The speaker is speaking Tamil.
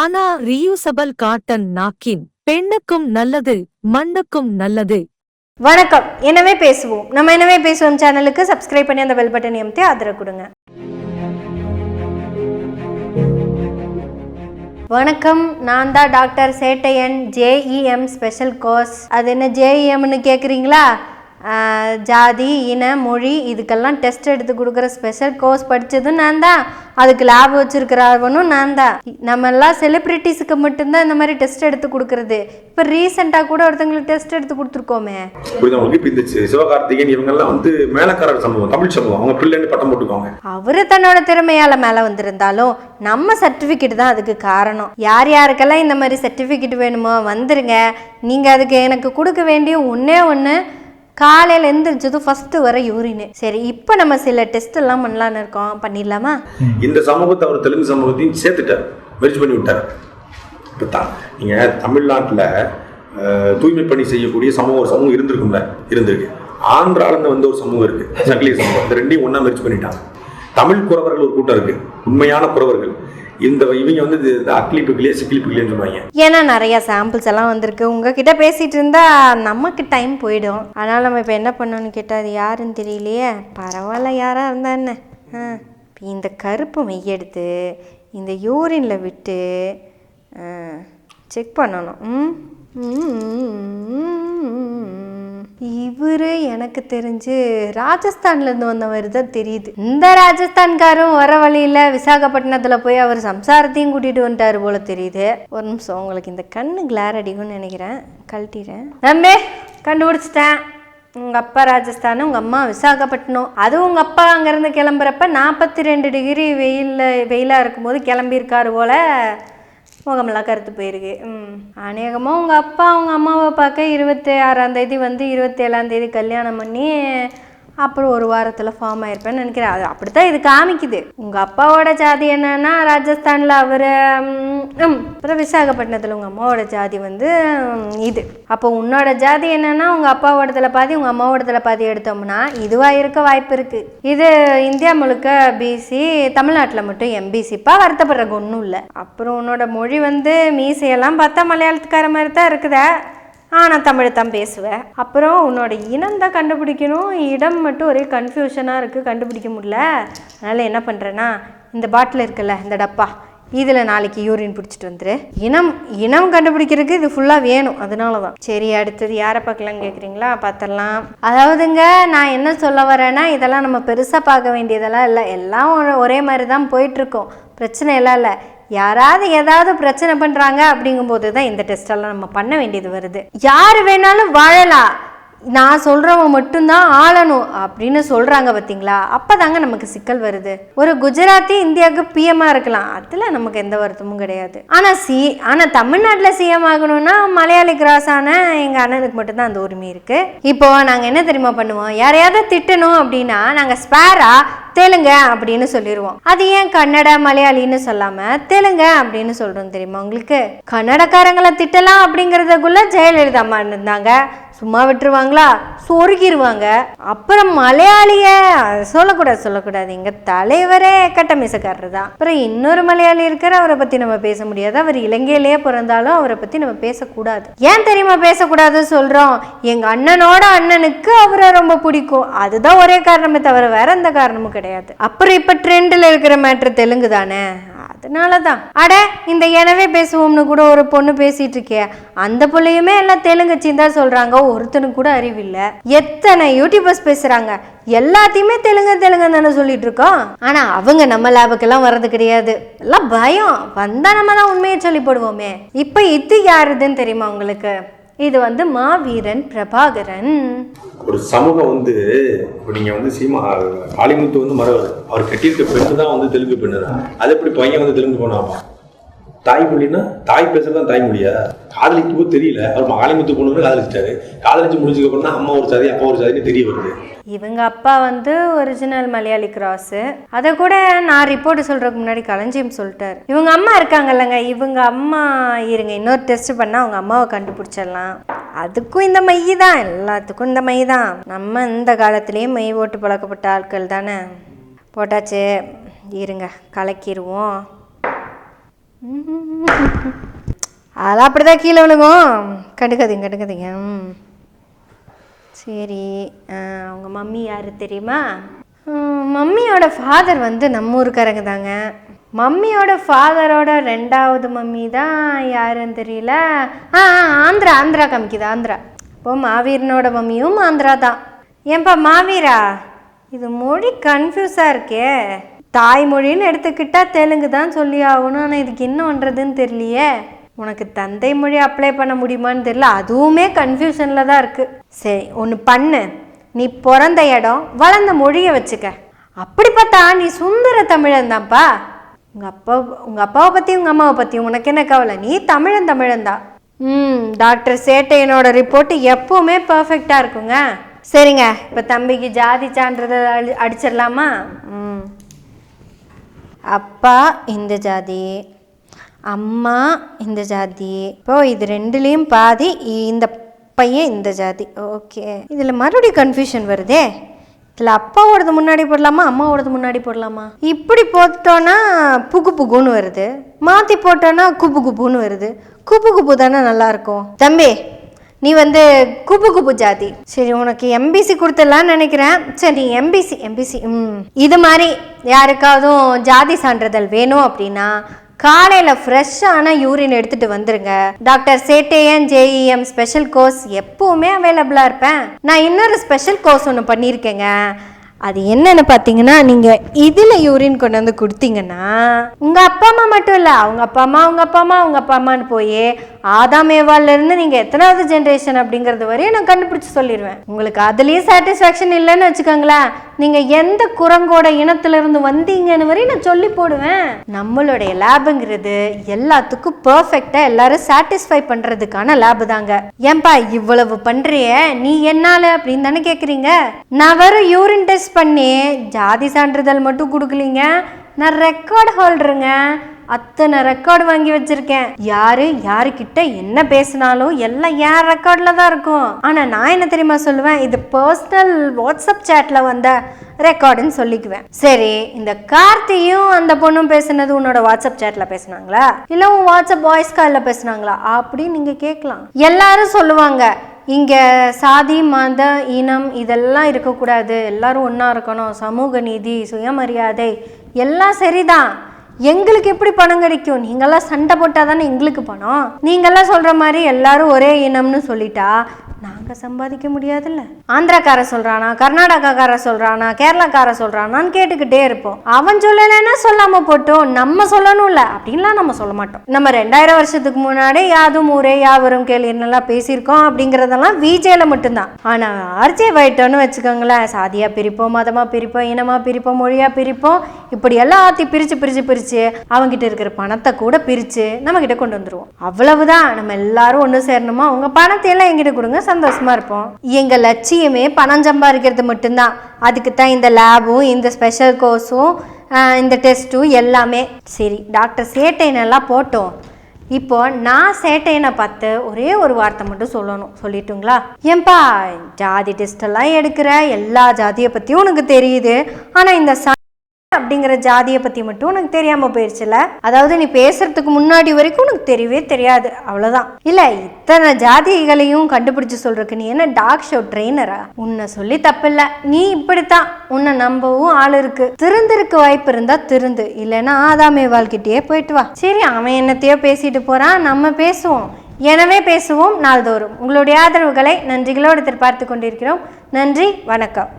ஆனா ரியூசபல் காட்டன் நாக்கின் பெண்ணுக்கும் நல்லது மண்ணுக்கும் நல்லது. வணக்கம். எனவே பேசுவோம். நம்ம எனவே பேசுவோம் சேனலுக்கு சப்ஸ்கிரைப் பண்ணி அந்த பெல் பட்டன் எம்தி ஆதரவு கொடுங்க. வணக்கம். நான் தான் doctor Chettaiyan JEM special course அது என்ன ஜேஇஎம்னு கேட்குறீங்களா ஜாதி இன மொழி இதுக்கெல்லாம் டெஸ்ட் எடுத்து கொடுக்குற ஸ்பெஷல் கோர்ஸ் படித்ததும் நான் தான். அதுக்கு லேப் வச்சுருக்கிறவனும் நான் தான். நம்ம எல்லாம் செலிப்ரிட்டிஸுக்கு மட்டும்தான் இந்த மாதிரி டெஸ்ட் எடுத்து கொடுக்குறது. இப்போ ரீசெண்டாக கூட ஒருத்தங்களுக்கு டெஸ்ட் எடுத்து கொடுத்துருக்கோமே. இப்ப இந்த சிவகார்த்திகேயன் இவங்கெல்லாம் வந்து மேலக்காரர் சமூகம் தமிழ் சமூகம். அவங்க பிள்ளைன்னு பட்டம் போட்டுக்கோங்க அவரு தன்னோட திறமையால மேல வந்திருந்தாலும் நம்ம சர்டிபிகேட் தான் அதுக்கு காரணம். யார் யாருக்கெல்லாம் இந்த மாதிரி சர்டிபிகேட் வேணுமோ வந்துருங்க. நீங்க அதுக்கு எனக்கு கொடுக்க வேண்டிய ஒண்ணே ஒன்று காலையில் எந்திரிச்சதும் ஃபஸ்ட்டு வர யூரின் சரி இப்போ நம்ம சில டெஸ்ட் எல்லாம் பண்ணலான்னு இருக்கோம். பண்ணிடலாமா? இந்த சமூகத்தை அவர் தெலுங்கு சமூகத்தையும் சேர்த்துட்டார். மெர்ஜ் பண்ணி விட்டார் இப்போ தான் நீங்கள் தமிழ்நாட்டில் தூய்மை பணி செய்யக்கூடிய சமூகம் ஒரு சமூகம் இருந்திருக்கும்ல இருந்திருக்கு. ஆந்திராலேருந்து வந்த ஒரு சமூகம் இருக்கு. சங்கிலி சமூகம். இந்த ரெண்டையும் ஒன்றா மெர்ஜ் பண்ணிட்டாங்க. தமிழ் குறவர்கள் ஒரு கூட்டம் இருக்கு. உண்மையான குறவர்கள். இந்த இவங்க வந்து இது- இது சொல்லுவாங்க ஏன்னா நிறைய சாம்பிள்ஸ் எல்லாம் வந்திருக்கு. உங்ககிட்ட பேசிட்டு இருந்தா நமக்கு டைம் போயிடும். அதனால நம்ம இப்போ என்ன பண்ணணும்னு கேட்டால் அது யாருன்னு தெரியலையே. பரவாயில்ல யாரா இருந்தா என்ன? ஆ, இந்த கருப்பு மெய்யெடுத்து இந்த யூரின்ல விட்டு செக் பண்ணணும். ம். இவர் எனக்கு தெரிஞ்சு ராஜஸ்தான்லேருந்து வந்தவர் தான் தெரியுது. இந்த ராஜஸ்தான்காரும் வர வழியில் விசாகப்பட்டினத்தில் போய் அவர் சம்சாரத்தையும் கூட்டிகிட்டு வந்துட்டாரு போல தெரியுது. ஒரு நிமிஷம் உங்களுக்கு இந்த கண்ணு கிளார் அடிக்கும்னு நினைக்கிறேன். கழட்டிடுறேன் நம்பே கண்டுபிடிச்சிட்டேன். உங்கள் அப்பா ராஜஸ்தான் உங்கள் அம்மா விசாகப்பட்டினம். அதுவும் உங்கள் அப்பா அங்கேருந்து கிளம்புறப்ப நாற்பத்தி ரெண்டு டிகிரி வெயிலில் வெயிலாக இருக்கும்போது கிளம்பியிருக்காரு போல். முகமெல்லாம் கருத்து போயிருக்கு. ம். அநேகமாக உங்கள் அப்பா அவங்க அம்மாவை பார்க்க இருபத்தி ஆறாம் தேதி வந்து இருபத்தேழாம் தேதி கல்யாணம் பண்ணி அப்புறம் ஒரு வாரத்தில் ஃபார்ம் ஆயிருப்பேன்னு நினைக்கிறேன். அது அப்படித்தான் இது காமிக்குது. உங்கள் அப்பாவோட ஜாதி என்னன்னா ராஜஸ்தானில் அவர் அப்புறம் விசாகப்பட்டினத்தில் உங்கள் அம்மாவோட ஜாதி வந்து இது. அப்போ உன்னோட ஜாதி என்னன்னா உங்கள் அப்பாவோடத்தில் பாதி உங்கள் அம்மாவோடத்தில் பாதி எடுத்தோம்னா இதுவாக இருக்க வாய்ப்பு இருக்குது இது இந்தியா முழுக்க பிசி தமிழ்நாட்டில் மட்டும் எம்பிசிப்பா வருத்தப்படுறக்கு ஒன்றும் இல்லை. அப்புறம் உன்னோட மொழி வந்து மீசையெல்லாம் பார்த்தா மலையாளத்துக்கார மாதிரி தான் இருக்குதா. நான் தமிழ் தான் பேசுவேன். அப்புறம் உன்னோட இனம் தான் கண்டுபிடிக்கணும். இடம் மட்டும் ஒரே கன்ஃபியூஷனாக இருக்குது கண்டுபிடிக்க முடியல. அதனால் என்ன பண்ணுறேன்னா இந்த பாட்டில் இருக்குல்ல இந்த டப்பா இதில் நாளைக்கு யூரின் பிடிச்சிட்டு வந்துரு. இனம் இனம் கண்டுபிடிக்கிறதுக்கு இது ஃபுல்லாக வேணும். அதனால தான் சரி அடுத்தது யாரை பார்க்கலாம்னு கேட்குறீங்களா பார்த்துடலாம். அதாவதுங்க நான் என்ன சொல்ல வரேன்னா இதெல்லாம் நம்ம பெருசாக பார்க்க வேண்டியதெல்லாம் இல்லை. எல்லாம் ஒரே மாதிரி தான் போயிட்டுருக்கோம் பிரச்சனை எல்லாம் இல்லை. யாராவது ஏதாவது பிரச்சனை பண்ணுறாங்க அப்படிங்கும்போது தான் இந்த டெஸ்டெல்லாம் நம்ம பண்ண வேண்டியது வருது. யார் வேணாலும் வாழலாம். நான் சொல்கிறவன் மட்டும்தான் ஆளணும் அப்படின்னு சொல்கிறாங்க பார்த்தீங்களா அப்போ தாங்க நமக்கு சிக்கல் வருது. ஒரு குஜராத்தி இந்தியாவுக்கு பிஎம்மாக இருக்கலாம். அதில் நமக்கு எந்த வருத்தமும் கிடையாது. ஆனால் சி ஆனால் தமிழ்நாட்டில் சிஎம் ஆகணும்னா மலையாளி கிராஸான எங்கள் அண்ணனுக்கு மட்டும்தான் அந்த உரிமை இருக்குது இப்போ நாங்கள் என்ன தெரியுமா பண்ணுவோம்? யாரையாவது திட்டணும் அப்படின்னா நாங்கள் ஸ்பேரா தெலுங்க அப்படின்னு சொல்லிடுவோம் அது ஏன் கன்னட மலையாளின்னு சொல்லாம தெலுங்க அப்படின்னு சொல்றோம் தெரியுமா உங்களுக்கு? கன்னடக்காரங்களை திட்டலாம் அப்படிங்கறதுக்குள்ள ஜெயலலிதா அம்மா இருந்தாங்க. சும்மா விட்டுருவாங்களா? சொருகிருவாங்க. அப்புறம் மலையாளிய சொல்லக்கூடாது சொல்லக்கூடாது. எங்க தலைவரே கட்ட மீசக்காரர் தான் அப்புறம் இன்னொரு மலையாளி இருக்கிற அவரை பத்தி நம்ம பேச முடியாது. அவர் இலங்கையிலேயே பிறந்தாலும் அவரை பத்தி நம்ம பேசக்கூடாது. ஏன் தெரியுமா பேசக்கூடாதுன்னு சொல்றோம்? எங்க அண்ணனோட அண்ணனுக்கு அவரை ரொம்ப பிடிக்கும். அதுதான் ஒரே காரணமே தவிர வேற எந்த காரணமும் கிடையாது. அப்புறம் இப்ப ட்ரெண்ட்ல இருக்கிற மேட்ரு தெலுங்கு தானே அதனால தான் அட இந்த எனவே பேசுவோம்னு கூட ஒரு பொண்ணு பேசிட்டு இருக்கே அந்த பிள்ளையுமே எல்லாம் தெலுங்குச்சின்னு தான் சொல்றாங்க ஒருத்தனுக்கு கூட அறிவில்லை. எத்தனை யூடியூபர்ஸ் பேசுறாங்க? எல்லாத்தையுமே தெலுங்கு தெலுங்கு தானே சொல்லிட்டு இருக்கோம் ஆனா அவங்க நம்ம லேபுக்கெல்லாம் வர்றது கிடையாது. எல்லாம் பயம். வந்தா நம்ம தான் உண்மையை சொல்லி போடுவோமே. இப்போ இது யாருதுன்னு தெரியுமா உங்களுக்கு? இது வந்து மாவீரன் பிரபாகரன். ஒரு சமூகம் வந்து இப்போ நீங்கள் வந்து சீமா காளிமுத்து வந்து மரவர் அவர் கட்டியிருக்க பெண்ணு தான் வந்து தெலுங்கு பெண்ணு தான் அது எப்படி பையன் வந்து தெலுங்கு போனாமா தாய்மொழின்னா தாய் பேசுறது தாய்மொழியா? காதலிக்கு தெரியல. அவர் காளிமுத்து பொண்ணு காதலிச்சிட்டாரு. காதலிச்சு முடிஞ்சதுக்கு அப்புறம் தான் அம்மா ஒரு சாதி அப்பா ஒரு சாதின்னு தெரிய வருது. இவங்க அப்பா வந்து ஒரிஜினல் மலையாளி கிராஸு அதை கூட நான் ரிப்போர்ட் சொல்கிறதுக்கு முன்னாடி களஞ்சியம் சொல்லிட்டாரு. இவங்க அம்மா இருக்காங்கல்லங்க. இவங்க அம்மா இருங்க. இன்னொரு டெஸ்ட் பண்ணால் அவங்க அம்மாவை கண்டுபிடிச்சிடலாம். அதுக்கும் இந்த மை தான் எல்லாத்துக்கும் இந்த மை தான் நம்ம இந்த காலத்துலேயும் மை ஓட்டு பழக்கப்பட்ட ஆட்கள் தானே? போட்டாச்சு. இருங்க. கலக்கிடுவோம் அதெல்லாம் அப்படிதான் கீழே விழுகும். கண்டுக்காதீங்க கண்டுக்காதீங்க. ம். சரி ஆ, அவங்க மம்மி யார் தெரியுமா? மம்மியோட ஃபாதர் வந்து நம்ம ஊருக்காரங்க தாங்க. மம்மியோட ஃபாதரோட ரெண்டாவது மம்மி தான் யாருன்னு தெரியல? ஆ ஆ, ஆந்திரா ஆந்திரா காமிக்குது ஆந்திரா. இப்போ மாவீரனோட மம்மியும் ஆந்திரா தான். ஏன்பா மாவீரா? இது மொழி கன்ஃபியூஸாக இருக்கே. தாய்மொழின்னு எடுத்துக்கிட்டால் தெலுங்கு தான் சொல்லி ஆகணும். ஆனால் இதுக்கு என்ன பண்ணுறதுன்னு தெரியலையே. உனக்கு தந்தை மொழி அப்ளை பண்ண முடியுமான்னு தெரியல. அதுவுமே கன்ஃபியூஷனில் தான் இருக்குது சரி ஒன்று பண்ணு. நீ பிறந்த இடம் வளர்ந்த மொழியை வச்சுக்க. அப்படி பார்த்தா நீ சுந்தர தமிழன் தான்ப்பா. உங்கள் அப்பா உங்கள் அப்பாவை பற்றி உங்கள் அம்மாவை பற்றி உனக்கு என்ன கவலை? நீ தமிழன் தமிழன் தான். ம் டாக்டர் சேட்டையனோட ரிப்போர்ட்டு எப்போவுமே பர்ஃபெக்டாக இருக்குங்க. சரிங்க இப்போ தம்பிக்கு ஜாதி சான்றிதழ் அடி அடிச்சிடலாமா? ம். அப்பா இந்த ஜாதி அம்மா இந்த ஜாதி. இப்போ இது ரெண்டுலேயும் பாதி இந்த பையன் இந்த ஜாதி. ஓகே. இதில் மறுபடியும் கன்ஃபியூஷன் வருதே. இதில் அப்பாவோடது முன்னாடி போடலாமா அம்மாவோடது முன்னாடி போடலாமா? இப்படி போட்டோன்னா புகு புகுன்னு வருது. மாற்றி போட்டோன்னா குபு குப்புன்னு வருது. குப்பு குப்பு தானே நல்லாயிருக்கும் தம்பி நீ வந்து குபு குபு ஜாதி. சரி உனக்கு எம்பிசி கொடுத்துடலான்னு நினைக்கிறேன். சரி எம்பிசி எம்பிசி ம். இது மாதிரி யாருக்காவதும் ஜாதி சான்றிதழ் வேணும் அப்படின்னா காலையில் ஃப்ரெஷ்ஷான யூரின் எடுத்துகிட்டு வந்துருங்க. Doctor Chettaiyan JEM special course எப்போவுமே அவைலபிளாக இருப்பேன். நான் இன்னொரு ஸ்பெஷல் கோர்ஸ் ஒன்று பண்ணியிருக்கேங்க. அது என்னென்னு பார்த்தீங்கன்னா நீங்கள் இதில் யூரின் கொண்டு வந்து கொடுத்தீங்கன்னா உங்கள் அப்பா அம்மா மட்டும் இல்லை அவங்க அப்பா அம்மா அவங்க அப்பா அம்மா அவங்க அப்பா அம்மான்னு போய் ஆதாம் ஏவாள்லேருந்து நீங்கள் எத்தனாவது ஜென்ரேஷன் அப்படிங்கிறது வரையும் நான் கண்டுபிடிச்சி சொல்லிடுவேன் உங்களுக்கு அதுலேயும் சாட்டிஸ்ஃபேக்ஷன் இல்லைன்னு வச்சுக்கோங்களேன். நீங்கள் எந்த குரங்கோட இனத்துலேருந்து வந்தீங்கன்னு வரையும் நான் சொல்லி போடுவேன். நம்மளுடைய லேபுங்கிறது எல்லாத்துக்கும் பர்ஃபெக்டாக எல்லாரும் சாட்டிஸ்ஃபை பண்ணுறதுக்கான லேபு தாங்க. ஏன்பா இவ்வளவு பண்ணுறியே நீ என்னால் அப்படின்னு தானே கேட்குறீங்க நான் வரும் யூரின் டெஸ்ட் பண்ணி ஜாதி சான்றிதழ் மட்டும் கொடுக்கலீங்க. நான் ரெக்கார்டு ஹோல்டருங்க அத்தனை ரெக்கார்டு வாங்கி வச்சிருக்கேன். யாரு யாருக்கிட்ட என்ன பேசினாலும் எல்லாம் என் ரெக்கார்டில் தான் இருக்கும். ஆனா நான் என்ன தெரியுமா சொல்லுவேன்? இது பர்சனல் வாட்ஸ்அப் சேட்டில் வந்த ரெக்கார்டுன்னு சொல்லிக்குவேன். சரி இந்த கார்த்தியும் அந்த பொண்ணும் பேசுனது உன்னோட வாட்ஸ்அப் சேட்டில் பேசுனாங்களா? இல்லை உன் வாட்ஸ்அப் வாய்ஸ் காலில் பேசுனாங்களா? அப்படின்னு நீங்கள் கேட்கலாம். எல்லாரும் சொல்லுவாங்க. இங்கே சாதி மத இனம் இதெல்லாம் இருக்கக்கூடாது. எல்லாரும் ஒன்றா இருக்கணும். சமூக நீதி சுயமரியாதை எல்லாம் சரிதான். எங்களுக்கு எப்படி பணம் கிடைக்கும்? நீங்கள்லாம் சண்டை போட்டால் தானே எங்களுக்கு பணம்? நீங்கள்லாம் சொல்கிற மாதிரி எல்லாரும் ஒரே இனம்னு சொல்லிட்டா நாங்கள் சம்பாதிக்க முடியாதுல்ல. ஆந்திராக்கார சொல்கிறானா கர்நாடகாக்கார சொல்கிறானா கேரளாக்கார சொல்கிறானான்னு கேட்டுக்கிட்டே இருப்போம். அவன் சொல்லலைன்னா சொல்லாமல் போட்டோம். நம்ம சொல்லணும்ல. அப்படின்லாம் நம்ம சொல்ல மாட்டோம். நம்ம ரெண்டாயிரம் வருஷத்துக்கு முன்னாடி யாதும் ஊரே யாவரும் கேள்வின்னெல்லாம் பேசியிருக்கோம் அப்படிங்கிறதெல்லாம் விஜேல மட்டும்தான். ஆனால் ஆர்ஜே வைட்டோன்னு வச்சுக்கோங்களேன். சாதியாக பிரிப்போம் மதமாக பிரிப்போம் இனமாக பிரிப்போம் மொழியாக பிரிப்போம். இப்படி எல்லாத்தையும் பிரித்து பிரித்து பிரித்து அவங்ககிட்ட இருக்கிற பணத்தை கூட பிரித்து நம்மக்கிட்ட கொண்டு வந்துடுவோம் அவ்வளவுதான். நம்ம எல்லாரும் ஒன்று சேரணுமா? உங்கள் பணத்தை எல்லாம் எங்கிட்ட கொடுங்க சந்தோஷமா இருப்போம். எங்கள் லட்சியமே பணம் சம்பாதிக்கிறது மட்டும்தான். அதுக்கு தான் இந்த லேபும் இந்த ஸ்பெஷல் கோர்ஸும் இந்த டெஸ்ட்டும் எல்லாமே. சரி டாக்டர் சேட்டைனெல்லாம் போட்டோம். இப்போ நான் சேட்டையனை பார்த்து ஒரே ஒரு வார்த்தை மட்டும் சொல்லணும். சொல்லிட்டுங்களா? ஏன்பா ஜாதி டெஸ்ட் எல்லாம் எடுக்கிற எல்லா ஜாதியை பற்றியும் உனக்கு தெரியுது. ஆனால் இந்த அப்படிங்கிற ஜாதியை பற்றி மட்டும் உனக்கு தெரியாமல் போயிடுச்சுல அதாவது நீ பேசுறதுக்கு முன்னாடி வரைக்கும் உனக்கு தெரியவே தெரியாது. அவ்வளோதான் இல்லை இத்தனை ஜாதிகளையும் கண்டுபிடிச்சு சொல்றதுக்கு நீ என்ன டாக் ஷோ ட்ரெயினரா உன்னை சொல்லி தப்பில்ல. நீ இப்படித்தான். உன்னை நம்பவும் ஆள் இருக்கு. திருந்திருக்கு வாய்ப்பு இருந்தா திருந்து. இல்லைன்னா ஆதாமே வாழ்க்கிட்டே போயிட்டு வா. சரி அவன் என்னத்தையோ பேசிட்டு போறான் நம்ம பேசுவோம். எனவே பேசுவோம் நாள்தோறும். உங்களுடைய ஆதரவுகளை நன்றிகளோடு எதிர்பார்த்து கொண்டிருக்கிறோம். நன்றி வணக்கம்.